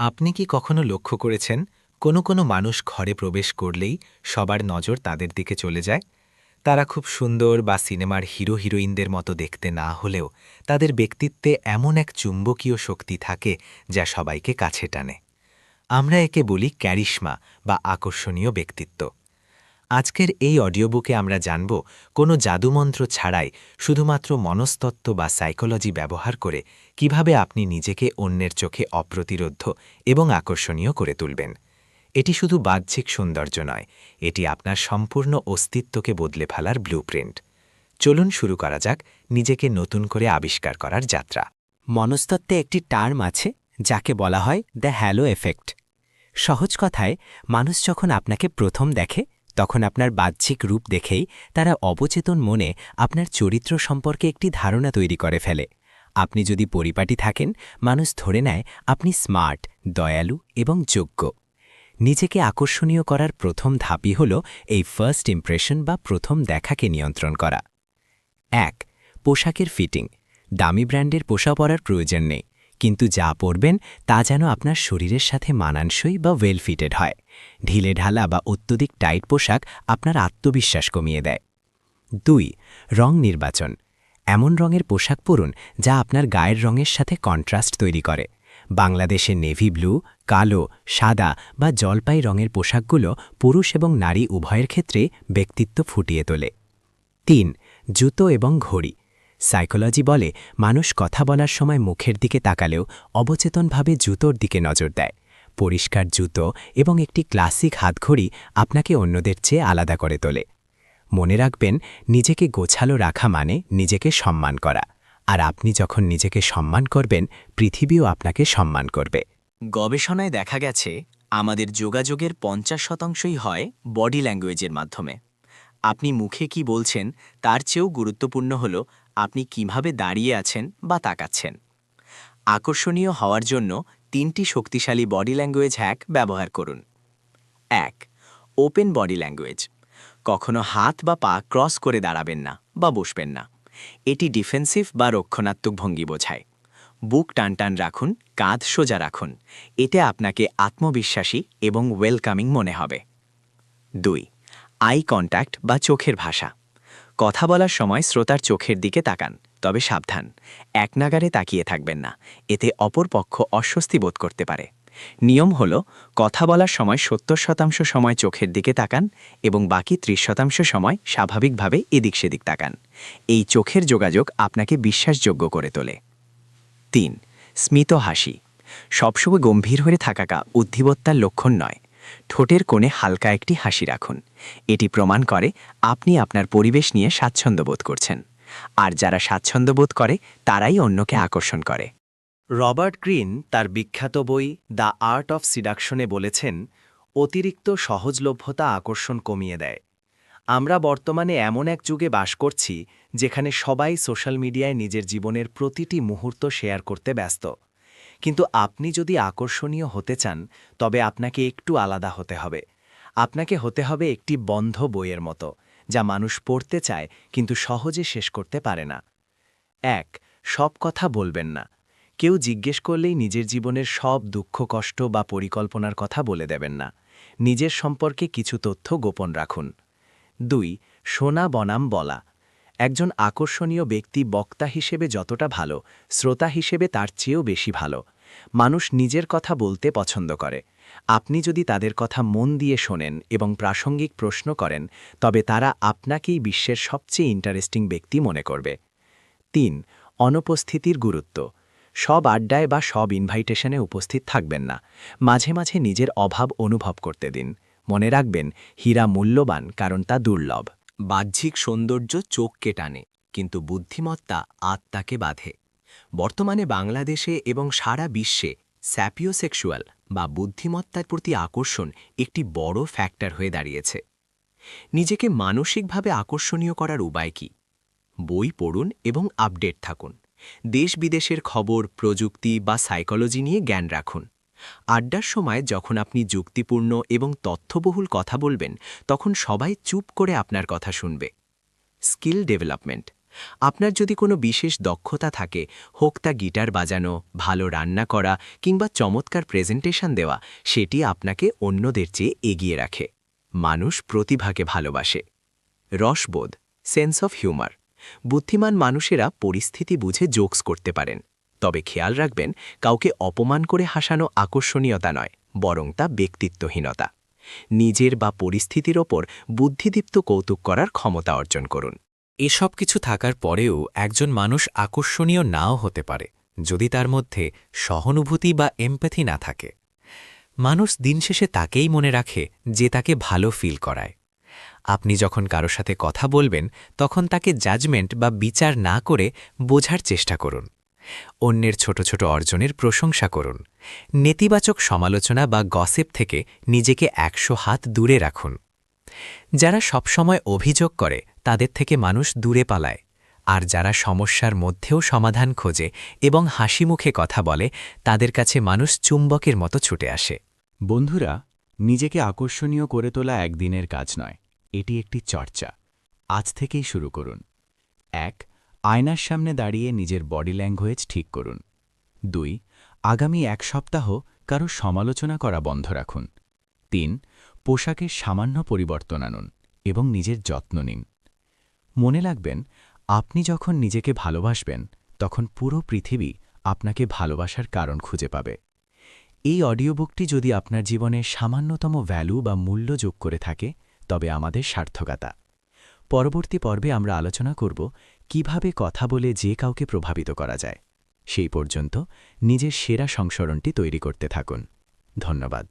আপনি কি কখনো লক্ষ্য করেছেন কোনো কোনো মানুষ ঘরে প্রবেশ করলেই সবার নজর তাদের দিকে চলে যায়? তারা খুব সুন্দর বা সিনেমার হিরো হিরোইনদের মতো দেখতে না হলেও তাদের ব্যক্তিত্বে এমন এক চুম্বকীয় শক্তি থাকে যা সবাইকে কাছে টানে। আমরা একে বলি ক্যারিশমা বা আকর্ষণীয় ব্যক্তিত্ব। আজকের এই অডিওবুকে আমরা জানব কোনো জাদুমন্ত্র ছাড়াই শুধুমাত্র মনস্তত্ত্ব বা সাইকোলজি ব্যবহার করে কীভাবে আপনি নিজেকে অন্যের চোখে অপ্রতিরোধ্য এবং আকর্ষণীয় করে তুলবেন। এটি শুধু বাহ্যিক সৌন্দর্য নয়, এটি আপনার সম্পূর্ণ অস্তিত্বকে বদলে ফেলার ব্লুপ্রিন্ট চলুন শুরু করা যাক নিজেকে নতুন করে আবিষ্কার করার যাত্রা। মনস্তত্ত্বে একটি টার্ম আছে, যাকে বলা হয় দ্য হ্যালো এফেক্ট সহজ কথায়, মানুষ যখন আপনাকে প্রথম দেখে তখন আপনার বাহ্যিক রূপ দেখেই তারা অবচেতন মনে আপনার চরিত্র সম্পর্কে একটি ধারণা তৈরি করে ফেলে। আপনি যদি পরিপাটি থাকেন, মানুষ ধরে নেয় আপনি স্মার্ট, দয়ালু এবং যোগ্য। নিজেকে আকর্ষণীয় করার প্রথম ধাপই হল এই ফার্স্ট ইমপ্রেশন বা প্রথম দেখাকে নিয়ন্ত্রণ করা। এক, পোশাকের ফিটিং দামি ব্র্যান্ডের পোশাক পরার প্রয়োজন নেই। কিন্তু যা পরবেন তা যেন আপনার শরীরের সাথে মানানসই বা ওয়েল ফিটেড হয়। ঢিলে ঢালা বা অত্যধিক টাইট পোশাক আপনার আত্মবিশ্বাস কমিয়ে দেয়। দুই, রং নির্বাচন। এমন রঙের পোশাক পরুন যা আপনার গায়ের রঙের সাথে কন্ট্রাস্ট তৈরি করে। বাংলাদেশে নেভি ব্লু কালো, সাদা বা জলপাই রঙের পোশাকগুলো পুরুষ এবং নারী উভয়ের ক্ষেত্রে ব্যক্তিত্ব ফুটিয়ে তোলে। তিন, জুতো এবং ঘড়ি। সাইকোলজি বলে, মানুষ কথা বলার সময় মুখের দিকে তাকালেও অবচেতনভাবে জুতোর দিকে নজর দেয়। পরিষ্কার জুতো এবং একটি ক্লাসিক হাতঘড়ি আপনাকে অন্যদের চেয়ে আলাদা করে তোলে। মনে রাখবেন, নিজেকে গোছালো রাখা মানে নিজেকে সম্মান করা। আর আপনি যখন নিজেকে সম্মান করবেন, পৃথিবীও আপনাকে সম্মান করবে। গবেষণায় দেখা গেছে, আমাদের যোগাযোগের পঞ্চাশ শতাংশই হয় বডি ল্যাঙ্গুয়েজের মাধ্যমে। আপনি মুখে কি বলছেন, তার চেয়েও গুরুত্বপূর্ণ হল আপনি কীভাবে দাঁড়িয়ে আছেন বা তাকাচ্ছেন। আকর্ষণীয় হওয়ার জন্য তিনটি শক্তিশালী বডি ল্যাঙ্গুয়েজ হ্যাক ব্যবহার করুন। এক, ওপেন বডি ল্যাঙ্গুয়েজ। কখনো হাত বা পা ক্রস করে দাঁড়াবেন না বা বসবেন না। এটি ডিফেন্সিভ বা রক্ষণাত্মক ভঙ্গি বোঝায়। বুক টানটান রাখুন, কাঁধ সোজা রাখুন। এতে আপনাকে আত্মবিশ্বাসী এবং ওয়েলকামিং মনে হবে। দুই, আই কন্ট্যাক্ট বা চোখের ভাষা। কথা বলার সময় শ্রোতার চোখের দিকে তাকান, তবে সাবধান। এক নাগারে তাকিয়ে থাকবেন না, এতে অপর পক্ষ অস্বস্তি বোধ করতে পারে। নিয়ম হল, কথা বলার সময় সত্তর শতাংশ সময় চোখের দিকে তাকান এবং বাকি ত্রিশ শতাংশ সময় স্বাভাবিকভাবে এদিক সেদিক তাকান। এই চোখের যোগাযোগ আপনাকে বিশ্বাসযোগ্য করে তোলে। তিন, স্মিত হাসি। সবসময় গম্ভীর হয়ে থাকাকা উদ্ধিবত্তার লক্ষণ নয়। ঠোঁটের কোণে হালকা একটি হাসি রাখুন। এটি প্রমাণ করে আপনি আপনার পরিবেশ নিয়ে স্বাচ্ছন্দ্য বোধ করছেন। আর যারা স্বাচ্ছন্দ্য বোধ করে, তারাই অন্যকে আকর্ষণ করে। রবার্ট গ্রিন তার বিখ্যাত বই দ্য আর্ট অফ সিডাকশনে বলেছেন, অতিরিক্ত সহজলভ্যতা আকর্ষণ কমিয়ে দেয়। আমরা বর্তমানে এমন এক যুগে বাস করছি, যেখানে সবাই সোশ্যাল মিডিয়ায় নিজের জীবনের প্রতিটি মুহূর্ত শেয়ার করতে ব্যস্ত। কিন্তু আপনি যদি আকর্ষণীয় হতে চান, তবে আপনাকে একটু আলাদা হতে হবে। আপনাকে হতে হবে একটি বন্ধ বইয়ের মতো, যা মানুষ পড়তে চায় কিন্তু সহজে শেষ করতে পারে না। এক, সব কথা বলবেন না। কেউ জিজ্ঞেস করলেই নিজের জীবনের সব দুঃখ, কষ্ট বা পরিকল্পনার কথা বলে দেবেন না। নিজের সম্পর্কে কিছু তথ্য গোপন রাখুন। দুই, সোনা বনাম বলা। একজন আকর্ষণীয় ব্যক্তি বক্তা হিসেবে যতটা ভালো, শ্রোতা হিসেবে তার চেয়েও বেশি ভালো। মানুষ নিজের কথা বলতে পছন্দ করে। আপনি যদি তাদের কথা মন দিয়ে শোনেন এবং প্রাসঙ্গিক প্রশ্ন করেন, তবে তারা আপনাকেই বিশ্বের সবচেয়ে ইন্টারেস্টিং ব্যক্তি মনে করবে। তিন, অনুপস্থিতির গুরুত্ব। সব আড্ডায় বা সব ইনভাইটেশনে উপস্থিত থাকবেন না। মাঝে মাঝে নিজের অভাব অনুভব করতে দিন। মনে রাখবেন, হীরা মূল্যবান, কারণ তা দুর্লভ। বাহ্যিক সৌন্দর্য চোখকে টানে, কিন্তু বুদ্ধিমত্তা আত্মাকে বাঁধে। বর্তমানে বাংলাদেশে এবং সারা বিশ্বে স্যাপিওসেক্সুয়াল বা বুদ্ধিমত্তার প্রতি আকর্ষণ একটি বড় ফ্যাক্টর হয়ে দাঁড়িয়েছে। নিজেকে মানসিকভাবে আকর্ষণীয় করার উপায় কি? বই পড়ুন এবং আপডেট থাকুন। দেশ বিদেশের খবর, প্রযুক্তি বা সাইকোলজি নিয়ে জ্ঞান রাখুন। আড্ডার সময় যখন আপনি যুক্তিপূর্ণ এবং তথ্যবহুল কথা বলবেন, তখন সবাই চুপ করে আপনার কথা শুনবে। Skill development. আপনার যদি কোনো বিশেষ দক্ষতা থাকে, হোক তা গিটার বাজানো, ভালো রান্না করা, কিংবা চমৎকার প্রেজেন্টেশন দেওয়া, সেটি আপনাকে অন্যদের চেয়ে এগিয়ে রাখে। মানুষ প্রতিভাকে ভালোবাসে। রসবোধ, সেন্স অফ হিউমার। বুদ্ধিমান মানুষেরা পরিস্থিতি বুঝে জোকস করতে পারেন। তবে খেয়াল রাখবেন, কাউকে অপমান করে হাসানো আকর্ষণীয়তা নয়, বরং তা ব্যক্তিত্বহীনতা। নিজের বা পরিস্থিতির ওপর বুদ্ধিদীপ্ত কৌতুক করার ক্ষমতা অর্জন করুন। এসব কিছু থাকার পরেও একজন মানুষ আকর্ষণীয় নাও হতে পারে, যদি তার মধ্যে সহানুভূতি বা এমপ্যাথি না থাকে। মানুষ দিনশেষে তাকেই মনে রাখে যে তাকে ভালো ফিল করায়। আপনি যখন কারও সাথে কথা বলবেন, তখন তাকে জাজমেন্ট বা বিচার না করে বোঝার চেষ্টা করুন। অন্যের ছোট ছোট অর্জনের প্রশংসা করুন। নেতিবাচক সমালোচনা বা গসেপ থেকে নিজেকে একশো হাত দূরে রাখুন। যারা সবসময় অভিযোগ করে, তাদের থেকে মানুষ দূরে পালায়। আর যারা সমস্যার মধ্যেও সমাধান খোঁজে এবং হাসি মুখে কথা বলে, তাদের কাছে মানুষ চুম্বকের মতো ছুটে আসে। বন্ধুরা, নিজেকে আকর্ষণীয় করে তোলা একদিনের কাজ নয়, এটি একটি চর্চা। আজ থেকেই শুরু করুন। এক আয়নার সামনে দাঁড়িয়ে নিজের বডি ল্যাঙ্গুয়েজ ঠিক করুন। দুই, আগামী এক সপ্তাহ কারও সমালোচনা করা বন্ধ রাখুন। তিন পোশাকের সামান্য পরিবর্তন আনুন এবং নিজের যত্ন নিন। মনে রাখবেন, আপনি যখন নিজেকে ভালোবাসবেন, তখন পুরো পৃথিবী আপনাকে ভালোবাসার কারণ খুঁজে পাবে। এই অডিও বুকটি যদি আপনার জীবনে সামান্যতম ভ্যালু বা মূল্য যোগ করে থাকে, তবে আমাদের সার্থকতা। পরবর্তী পর্বে আমরা আলোচনা করব কীভাবে কথা বলে যে কাউকে প্রভাবিত করা যায়। সেই পর্যন্ত নিজের সেরা সংস্করণটি তৈরি করতে থাকুন। ধন্যবাদ।